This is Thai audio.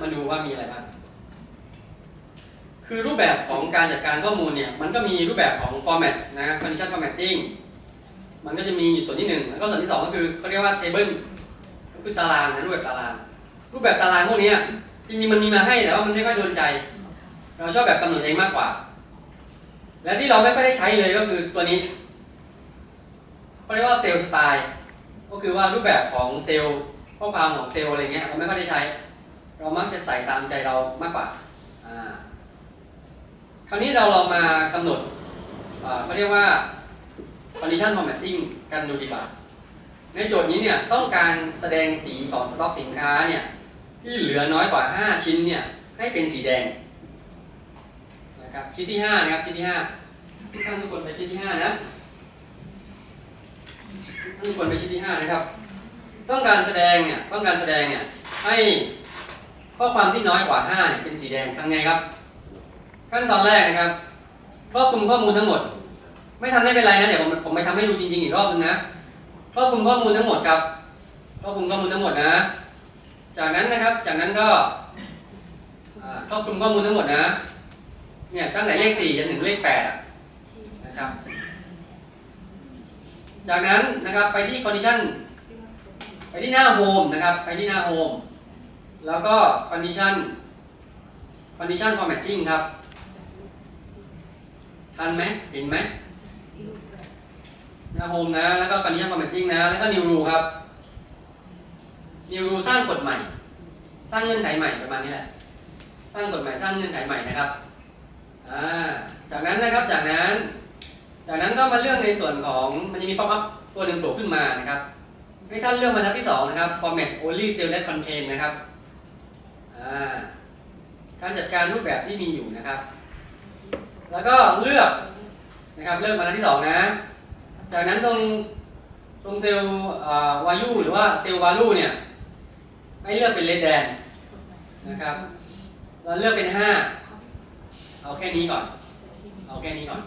มาดูว่ามีอะไรบ้าง คือรูปแบบของการจัดการข้อมูลเนี่ยมันก็มีรูปแบบของ format นะ condition formatting มันก็จะมีอยู่ส่วนที่หนึ่งแล้วก็ส่วนที่สองก็คือเขาเรียกว่า table ก็คือตารางนะรูปแบบตาราง รูปแบบตารางพวกนี้จริงๆมันมีมาให้แต่ว่ามันไม่ค่อยโดนใจ เราชอบแบบกำหนดเองมากกว่า และที่เราไม่ค่อยได้ใช้เลยก็คือตัวนี้เขาเรียกว่าเซลล์สไตล์ก็คือว่ารูปแบบของเซลล์ข้อความของเซลล์อะไรเงี้ยเราไม่ค่อยได้ใช้ เรามักจะใส่ตามใจเรามากกว่าคราวนี้เราลองมากำหนดเขาเรียกว่า condition formatting กันดูดีกว่า ในโจทย์นี้เนี่ยต้องการแสดงสีของสต็อกสินค้าเนี่ยที่เหลือน้อยกว่า 5 ชิ้นเนี่ยให้เป็นสีแดงนะครับชิ้นที่ 5 นะครับชิ้นที่ 5 ทุกท่านทุกคนไปชิ้นที่ 5 นะทุกคนไปชิ้นที่ 5 นะครับ ต้องการแสดงเนี่ยต้องการแสดงเนี่ยให้ ข้อความที่น้อยกว่า5เนี่ยเป็นสีแดงทำไงครับ ขั้นตอนแรกนะครับครอบคลุมข้อมูลทั้งหมด ไม่ทำได้เป็นไรนะเดี๋ยวผมผมไปทำให้ดูจริงๆอีกรอบนึงนะครอบคลุมข้อมูลทั้งหมดครับครอบคลุมข้อมูลทั้งหมดนะ จากนั้นนะครับจากนั้นก็ครอบคลุมข้อมูลทั้งหมดนะเนี่ยตั้งแต่เลข4จนถึงเลข8นะครับ จากนั้นนะครับไปที่ condition ไปที่หน้า home นะครับ ไปที่หน้า home แล้วก็ condition condition formatting ครับ ทันไหมเห็นไหมหน้าโฮมนะ แล้วก็ condition formatting นะ แล้วก็ new rule ครับ new rule สร้างกฎใหม่ สร้างเงื่อนไขใหม่ประมาณนี้แหละ สร้างกฎใหม่ สร้างเงื่อนไขใหม่นะครับ อ่า จากนั้นนะครับ จากนั้น จากนั้นก็มาเลือกในส่วนของ มันจะมี pop up ตัวหนึ่งโผล่ขึ้นมานะครับให้ท่านเลือกบรรทัดที่สองนะครับ format only cell that contain นะครับ การจัดการรูปแบบที่มีอยู่นะครับ แล้วก็เลือกนะครับเลือกบรรทัดที่สองนะ จากนั้นตรงตรงเซลล์วายุหรือว่าเซลล์วาลูเนี่ยให้เลือกเป็นเลดแดนนะครับเราเลือกเป็น 5 เอาแค่นี้ก่อน เอาแค่นี้ก่อน